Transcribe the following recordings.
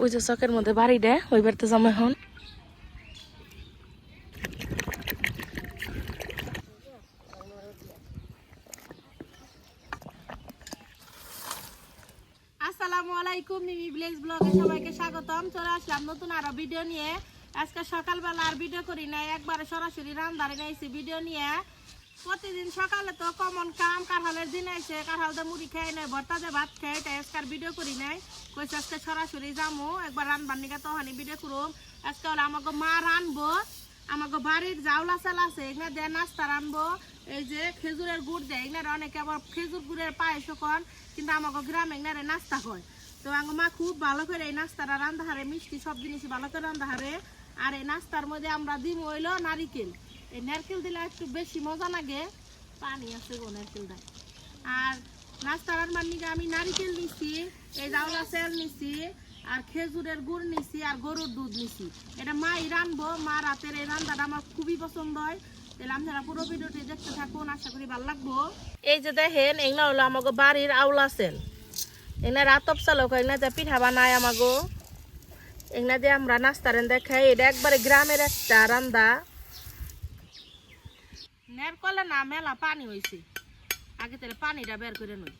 ওই যে চকের মধ্যে বাড়ি দেয়, ওই বাড়িতে যাব এখন। আসসালামু আলাইকুম, মিমি ব্লগে সবাইকে স্বাগতম। চলে আসলাম নতুন আরও ভিডিও নিয়ে। আজকে সকালবেলা আর ভিডিও করি নাই, একবারে সরাসরি রান্ধারে নিয়েছি ভিডিও নিয়ে প্রতিদিন সকালে তো কমন কাম, কাঁঠালের দিন আইছে, কাঁঠাল দিয়ে মুড়ি খেয়ে নেয় ভর্তা দিয়ে ভাত খেয়ে তাই আজকে আর ভিডিও করি নাই। কইছে আজকে সরাসরি যামু, একবার রানবার নিকে তখনই ভিডিও করুম। আজকে হলো আমাকে মা রানবো, আমাকে বাড়ির জাউলা চাল আছে এখানে দিয়ে নাস্তা রানবো। এই যে খেজুরের গুড় দেয় এখানে অনেকে আবার খেজুর গুড়ের পায়েস কন কিন্তু আমাকে গ্রামে এখানে নাস্তা হয়। তো আমার মা খুব ভালো করে এই নাস্তাটা রান্ধা হারে মিষ্টি সব জিনিস ভালো করে রান্ধা হারে আর এই নাস্তার মধ্যে আমরা দিম হইল নারিকেল। এই নারকেল দিলে একটু বেশি মজা লাগে। পানি আছে গো নারকেল দেয় আর নাস্তা রান্নার আমি নারিকেল নিছি, এই জাউলা তেল নিছি, আর খেজুরের গুড় নিছি, আর গরুর দুধ নিছি। এটা মাই রানবো, মা রাতের এই রান্নাটা আমার খুবই পছন্দ হয়। দেখতে লাগবো। এই যে দেখেন আউলা সেল যে আমরা নাস্তা রান্দা খাই, এটা একবারে গ্রামের একটা রান্দা। নেরকলে না মেলা পানি হয়েছে আগে তাহলে পানিটা বের করে নই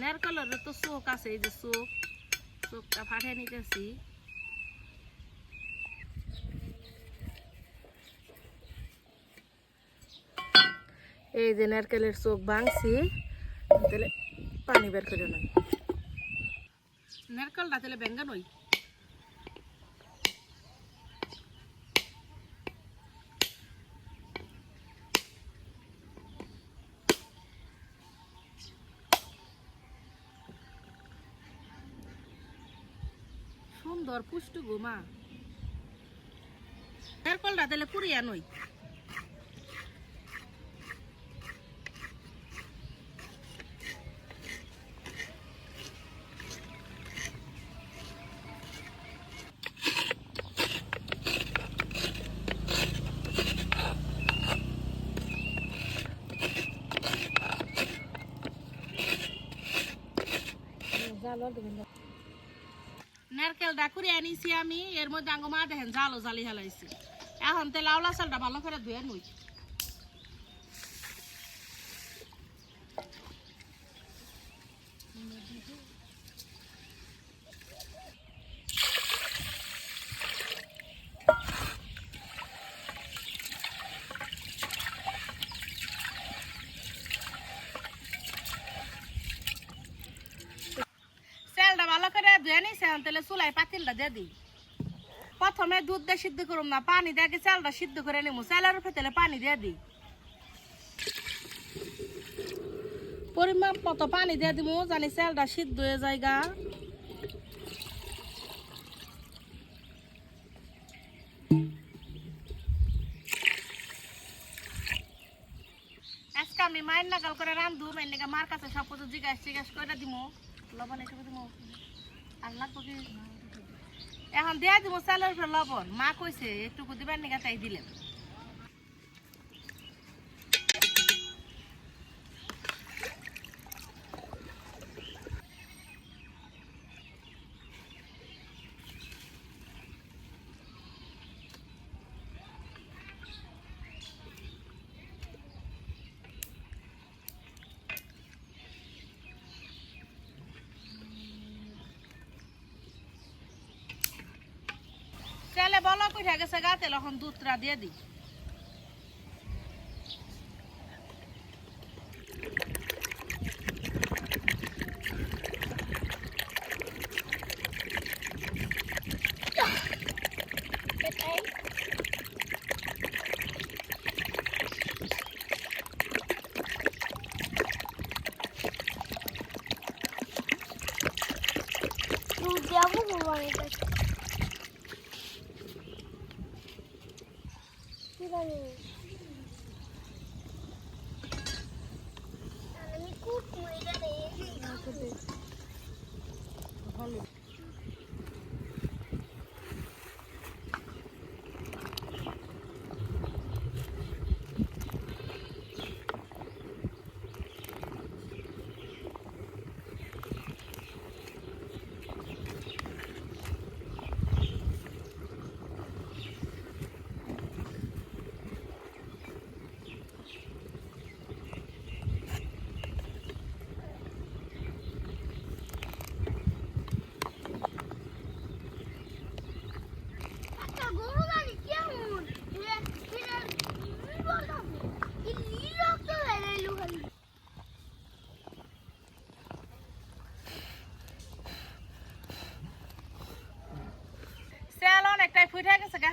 নেরকলের তো চোখ আছে, এই যে চোখ, চোখটা ফাটিয়ে নিতেছি। এই যে নারকেলের চোখ ভাঙছি, তাহলে পানি বের করে নই নারকেলটা তাহলে ভেঙ্গা নই। সুন্দর পুষ্ট গো মা। নারকেলটা তাহলে কুড়িয়া নই নারকেলটা করে আনিছি আমি, এর মধ্যে আঙ্গ মা দেখেন জালো জালি হেলাইছি। এখন তেল আওলা চালটা ভালো করে ধুয়ে নই। ধুয়ে নিছে তাহলে চুলাই পাতিলটা দিয়ে দিই। প্রথমে দুধ দিয়ে সিদ্ধ করুম না, পানি দিয়ে চালটা সিদ্ধ করে নিমু। চালের উপরে পানি দিয়ে দিই। পরিমাপ মতো পানি দিয়ে দিমু, জানি চালটা সিদ্ধ হয়ে যায় গা। আজকে আমি মায়ের নাগাল করে রান্ধু মায়ের নাগা মার কাছে সব কিছু জিজ্ঞাসা জিজ্ঞাস করে দিমু। লবণ এসে দিমু। আর কবি এখন দিয়া দিব চালের উপরে লবণ মা কইছে, একটুকু দিবার নিগা তাই দিলেন? বলা কইরা গেছে গাতে এখন দুধটা দিয়ে দিই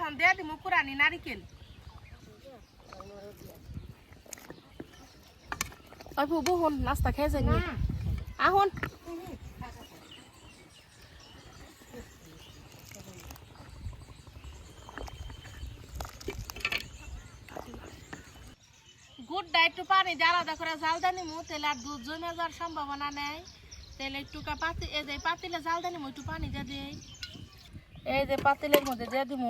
এখন দিয়ে দিমু কুরানি নারিকেল। অল্প বহুন নাস্তা খেয়ে যাই আহুন গুড ডাই একটু পানি দিয়ে আলাদা করে জাল দিয়ে নিমু তাহলে আর দুধ জমে যাওয়ার সম্ভাবনা নেই। তাহলে একটু পাতি এই যে পাতিলে জাল দিয়ে নিমু একটু পানি দিয়ে দিই। এই যে পাতিলের মধ্যে দিয়ে দিব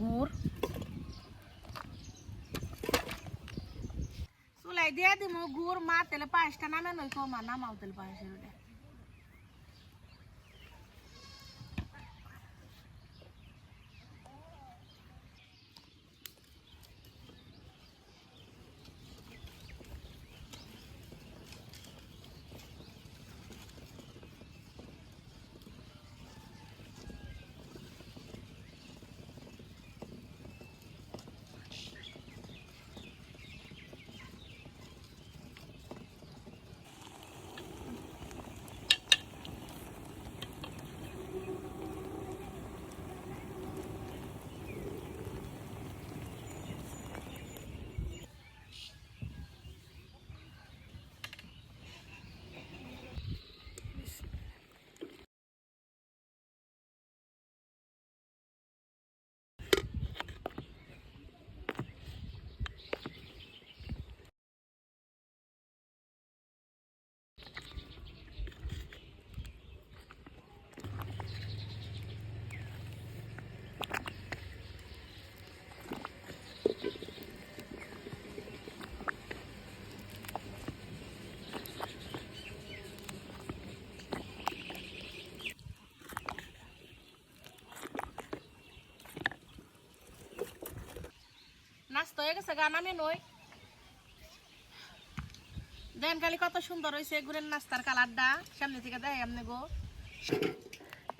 গুড়। চুলাই দিয়ে দিব গুড়, মা তেলে পায়েসটা নামে নই কো মা নামাও তেলে পায়েসের নাস্তা হয়ে গেছে গান আমি নই। দেন খালি কত সুন্দর হয়েছে গুড়ের নাস্তার কালারটা। সামনে থেকে দেয় এমনি গো।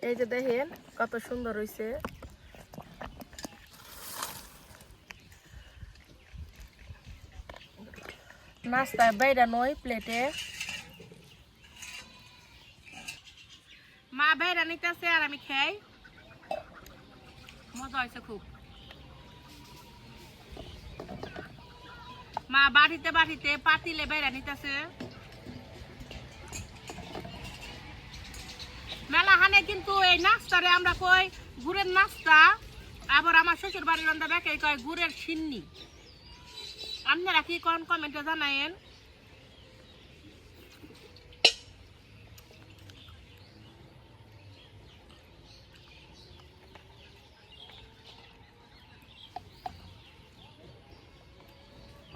এই যে দেখেন কত সুন্দর হয়েছে নাস্তায় বাইরা নই প্লেটে। মা বাইরা নিতেছে আর আমি খাই। মজা হয়েছে খুব। মা বাড়িতে বাড়িতে পাতিলে বেড়া নিতেছে। মেলাখানে কিন্তু এই নাস্তারে আমরা কই গুড়ের নাস্তা আবার আমার শ্বশুর বাড়ির রান্না বেঁকে কয় গুড়ের সিন্নি। আপনারা কি কোন কমেন্টে জানায়েন।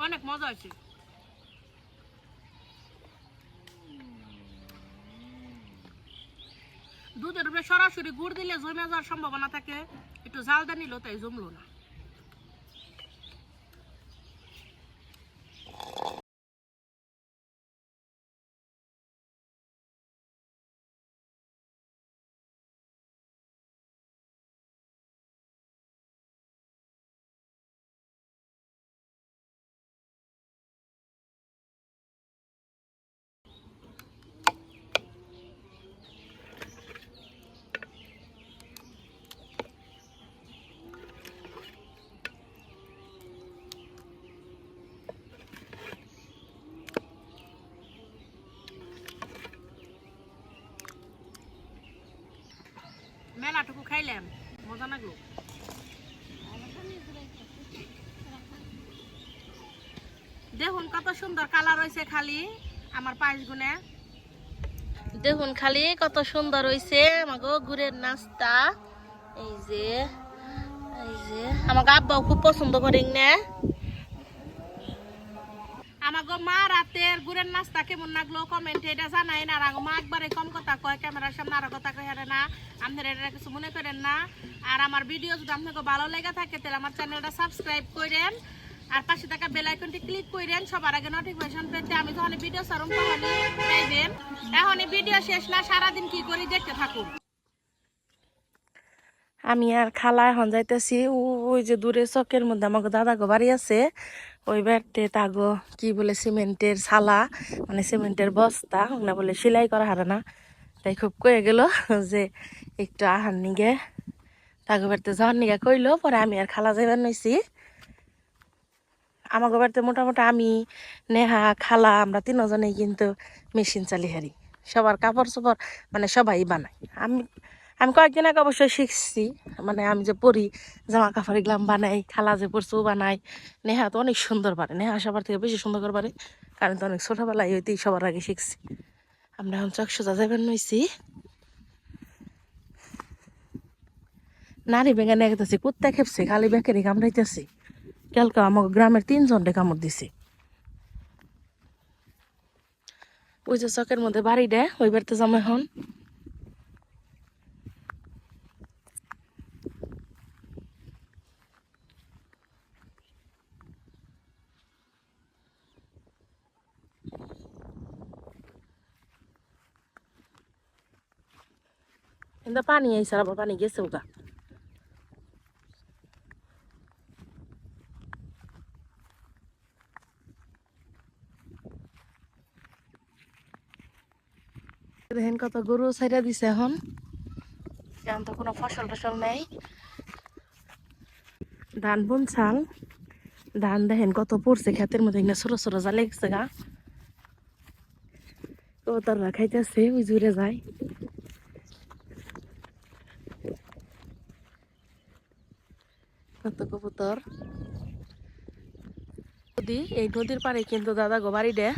অনেক মজা হয়েছে। দুধের উপরে সরাসরি গুড় দিলে জমে যাওয়ার সম্ভাবনা থাকে। একটু জাল দিয়ে নিল, তাই জমলো না। খাইলাম মজা লাগল দেখুন কত সুন্দর কালার হয়েছে খালি, আমার পায়েস গুনে। দেখুন খালি কত সুন্দর হয়েছে আমাকে গুড়ের নাস্তা। এই যে এই যে আমাকে আব্বাও খুব পছন্দ করেন না? আমাকে মা রাতের গুড়ের নাস্তা কেমন লাগল? কমেন্টে এটা জানাই না আর মা একবারে কম কথা কয়, ক্যামেরার সামনে আরও কথা কয় না আপনারা এটা কিছু মনে করেন না। আর আমার ভিডিও যদি আপনাকে ভালো লেগে থাকে, তাহলে আমার চ্যানেলটা সাবস্ক্রাইব করেন আর পাশে থাকা বেল আইকনটি ক্লিক করেন সবার আগে নোটিফিকেশন পেতে আমি যখন ভিডিও সারম পাইবেন। এখন ভিডিও শেষ না, সারাদিন কি করি দেখতে থাকুন। আমি আর খালা এখন যাইতেছি। ওই যে দূরে চকের মধ্যে আমাকে দাদা গো বাড়ি আছে। ওই বাড়িতে তাগো কি বলে সিমেন্টের ছালা মানে সিমেন্টের বস্তা, ওগুলা বলে সেলাই করা হারে না। তাই খুব কয়ে গেল যে একটু আহার নিগে, তাগো বাড়িতে যাওয়ার নিগা কইলো, পরে আমি আর খালা যাইবার নইছি। আমাকে বাড়িতে মোটামুটি আমি, নেহা, খালা, আমরা তিনজনেই কিন্তু মেশিন চালি হারি সবার কাপড় চোপড় মানে সবাই বানায়। আমি আমি কয়েকদিন আগে অবশ্যই শিখছি মানে আমি যে পরি জামা কাপড় এগুলাম বানাই খালা যে পরছে বানাই, নেহা তো অনেক সুন্দর পারে নেহা সবার থেকে বেশি সুন্দর করে পারে কারণ তো অনেক ছোটোবেলায় হইতেই সবার আগে শিখছি। আমরা এখন চক সোজা যাবেন নইছি। নারী বেগানে গেতেছি, কুত্তা খেপছে, খালি বেকারি কামড়াইতেছি। কালকে আমার গ্রামের তিনজনটা কামড় দিছে। ওই যে চকের মধ্যে বাড়ি দেয় ওই বাড়িতে যাব এখন। কিন্তু পানি আইসার আবার পানি গেছে ওগা দেখেন কত গরু ছাইরা দিছে এখন। এখন তো কোনো ফসল টসল নেই। ধান বুন চাল ধান দেখেন কত পড়ছে ক্ষেতের মধ্যে এখানে ছোট ছোট জালে গেছে গা। কবুতররা খাইতেছে ওই জুড়ে যায়। কবুতর। নদী, এই নদীর পাড়ে কিন্তু দাদা গো বাড়ি দেয়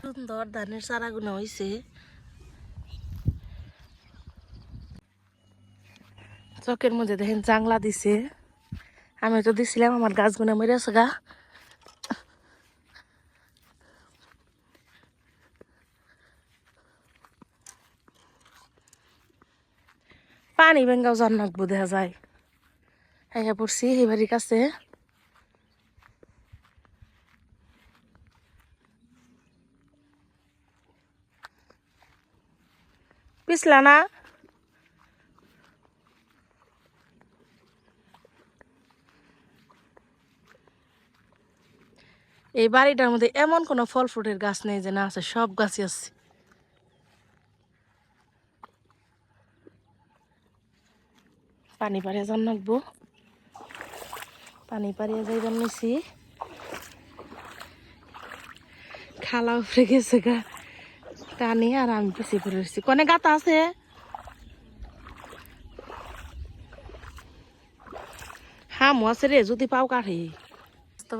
সুন্দর ধানের চারাগুলো হয়েছে চকের মধ্যে দেখেন জাংলা দিছে। আমি তো দিছিলাম, আমার গাছগুলো মরে আছে গা। পানি বেঙ্গাও জান নাকবো দেখা যায়। হ্যাঁ পড়ছি এই বাড়ির কাছে। পিছলা না? এই বাড়িটার মধ্যে এমন কোনো ফল ফ্রুটের গাছ নেই যে না আছে, সব গাছই আছে। পানি পাড়িয়ে যান নাকবো পানি পাড়িয়ে যাইবার নিছি। খালা উপরে গেছে গা। টানি আর আমি পিছিয়ে পড়ে রয়েছি কনে গাতা আছে? হামু আছে রে, যদি পাও কাঠি।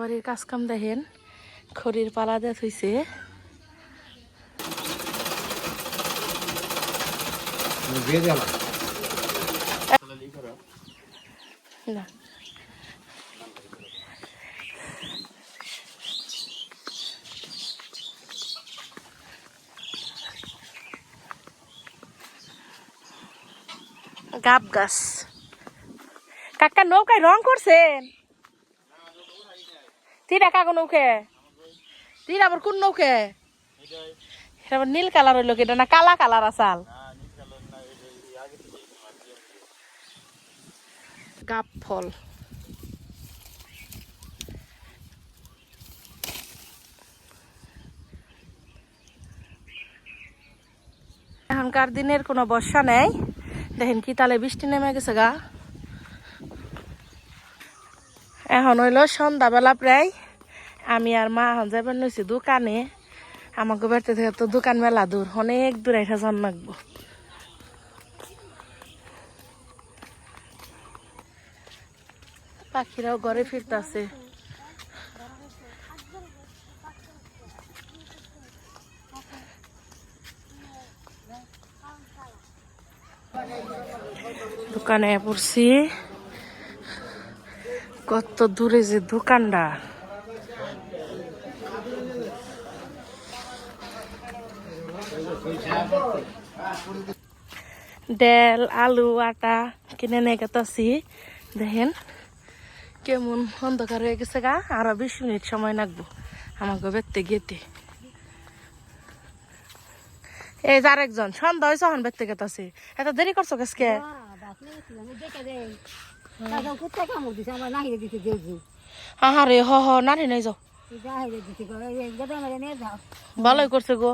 বাড়ির কাজ কাম দেখেন, খড়ির পালা দিয়ে থইছে। না গাব গাছ। কাকা নৌকায় রং করছেন তিরা কাকু নৌকে। তিরা আবার কোন নৌকে? আবার নীল কালার হইল কি? না কালা কালার আসাল? গাব ফল। এখনকার দিনের কোনো বর্ষা নেই। দেখেন কি তালে বৃষ্টি নেমে গেছে গা। এখন হইল সন্ধ্যাবেলা প্রায়। আমি আর মা এখন যাবেন নইছি দোকানে। আমাকে বাড়িতে থেকে তো দোকান মেলা দূর, অনেক দূর এটা জান লাগবো। পাখিরাও ঘরে ফিরতাছে। দোকানে পড়ছি। কত দূরে যে দোকানটা। ডাল আলু, আটা কিনে নিয়ে গেতাছি। দেখেন কেমন অন্ধকার হয়ে গেছে গা, আরও বিশ মিনিট সময় লাগবো আমাকে বেরতে গেতে এই যে আরেকজন সন্ধ্যা হয়েছে এখন বেরতে গেতাছি। এত দেরি করছ কেসকে আহারে হ হ রে নাই যাও। ভালোই করছে গো।